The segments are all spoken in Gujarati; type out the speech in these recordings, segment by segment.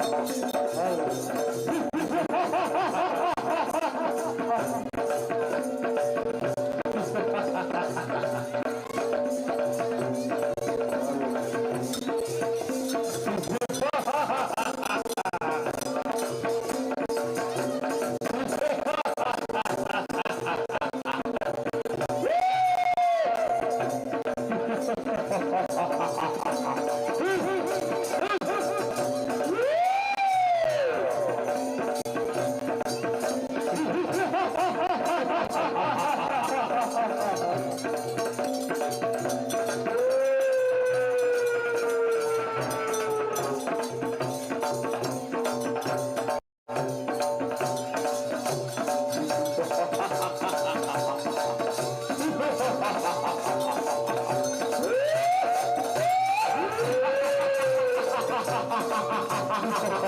અને Oh.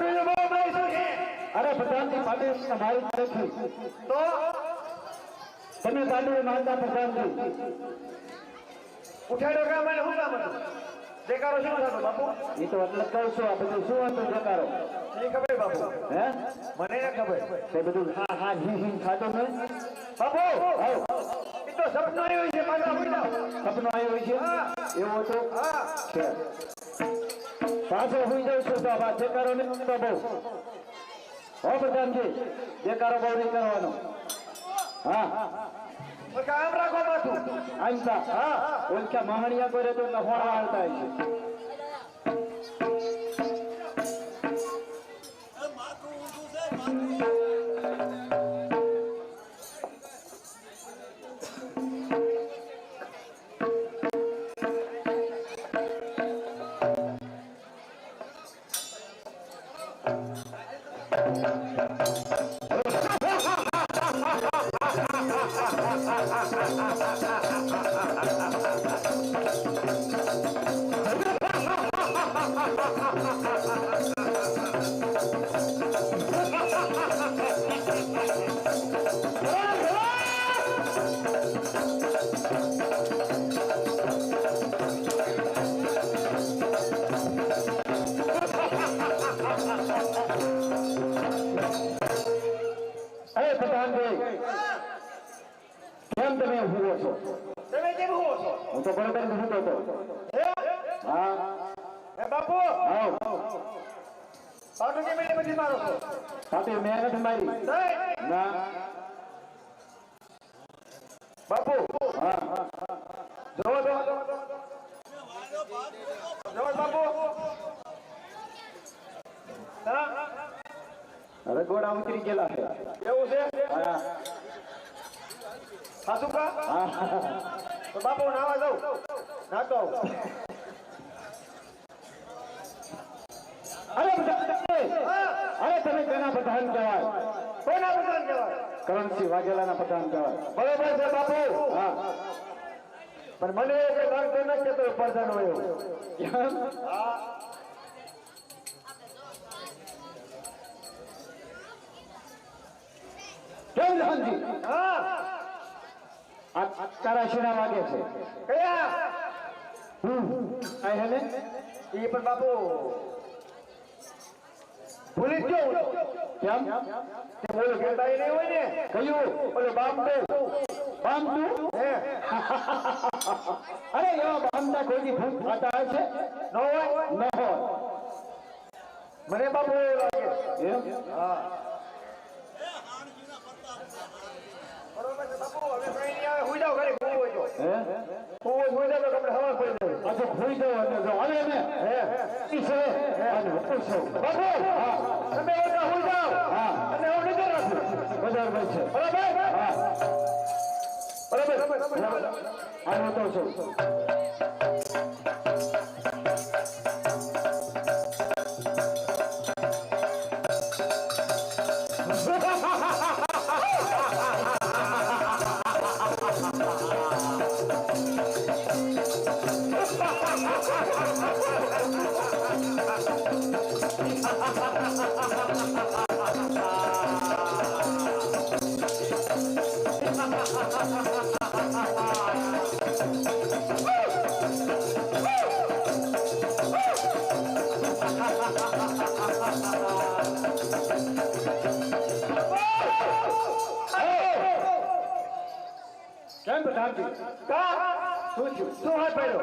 અરે પ્રધાનજી પાટીલ તમારી તરફથી તો? તમે પાટીલ માનતા પ્રધાનજી ઉઠાડો કામ અને શું કામ હતું? શું થતો બાપુ? એ તો એટલે કહું છું આ બધું શું હતું જકારો એ ખબર બાપુ. હે? મને ના ખબર. તે બધું હા હા જી જી ખાતો ને બાપુ! આવ એ તો સપનો આવ્યો છે પાછા સપનો આવ્યો છે? એવો હતો? હા. છે. પાછો હોઈ જાઉં છું તો આ જકારો ને તો બહુ? હો પ્રધાનજી જકારો બહુ નહીં કરવાનો. હા. રાખો આમ તા હા. ઓલકા મહાણિયા કરે તો નહોણા હાલતા છે અરે મારો સાથે મહેનત મારી ના. બાપુ! હા. હા જોવો તો બાપુ. હા હવે ઉતરી ગયેલા છે. એવું છે? હા. સાસુ કા હા. તો બાપુ નાવા જાઉં. નાતો અરે! અરે તમે તેના પ્રધાન કહેવાય. કોના પ્રધાન કહેવાય? કરણસિંહ વાઘેલાના પ્રધાન કહેવાય. બરોબર છે બાપુ. હા. પણ મને એ કઈ લાગતું નથી કે તો પ્રધાન હોય એવું. કેમ? કેમ હા. આ તારા શેના વાગે છે? કયા? આ હેને એ પણ બાપુ ભૂલી જ કેમ? કે બોલો કહેતા ય નહીં હોય ને? કયું? ઓલો બાપ તો બામતું હે? અરે, એવા બામના કોઈ ભૂખ ખાતા હશે ન હોય? ન હોય. મને બાપુ લાગે. હા બરોબર છે બાપુ હવે કઈ નહીં આવે હુઈ જાઓ ઘરે હું હોય તો હે હું હોય હુઈ જાઓ તો તમને હવા પડી તો ખોઈ જવો એટલે જો હાલે ને હે ઈ છે અને હું હા. અને હું નીકળ રાખું બરાબર છે બરાબર હા બરાબર આ છું કેમ પ્રધાનજી કા? શું થયું શું હાથ પાડ્યો?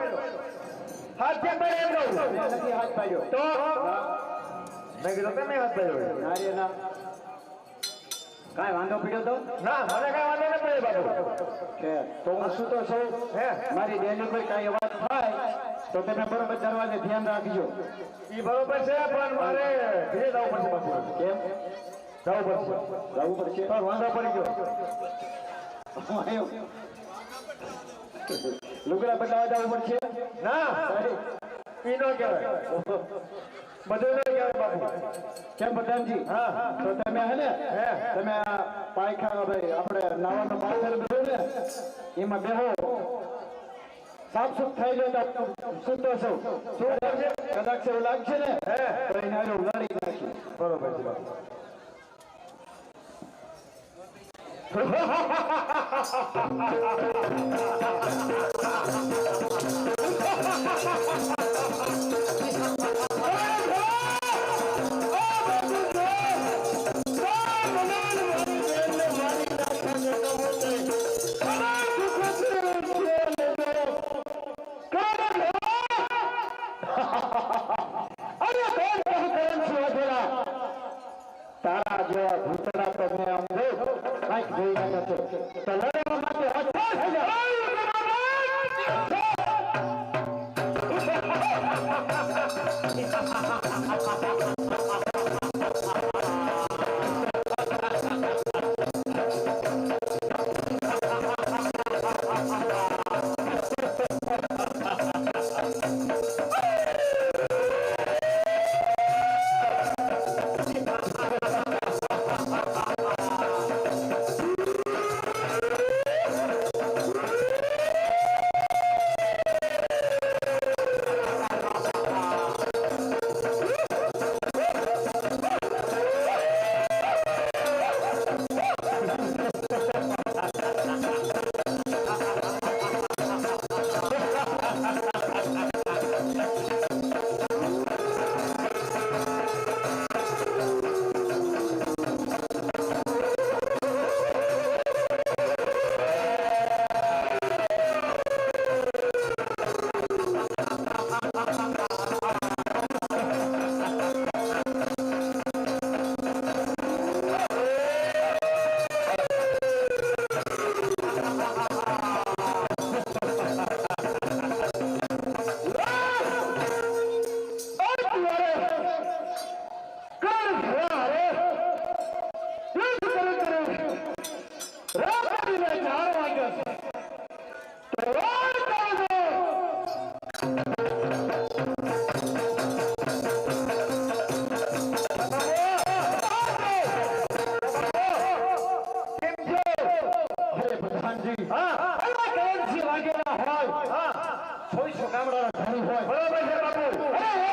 હાથ કેમ પાડ્યો એમ કહું? નથી હાથ પાડ્યો તો? મેં કીધું તમે હાથ પાડ્યો? ના રે ના કાંઈ વાંધો પડ્યો તો? ના મને કાંઈ વાંધો ન પડ્યો બાપુ. કે તો હું શું તો છું? હે? મારી ડેલી કોઈ કાંઈ અવાજ થાય તો તમે બરોબર દરવાજે ધ્યાન રાખજો. એ બરોબર છે પણ મારે ધીરે જવું પડશે બાપુ. કેમ? જવું પડશે. જવું પડશે? પણ વાંધો પડી ગયો. લુગડા બદલાવા જવું પડશે ના? ઈ નો કહેવાય. બધું નો કહેવાય બાપુ. કેમ પ્રધાનજી? હા. હા તો તમે હે ને તમે આ પાયખા ભાઈ આપણે નાવાનો પાથર બધું ને એમાં બેહો. સાફ સુફ થઈ જાય તો સૂતો છો. શું કદાચ એવું લાગશે ને તો એને ઉલાડી નાખી. બરોબર છે બાપુ નથી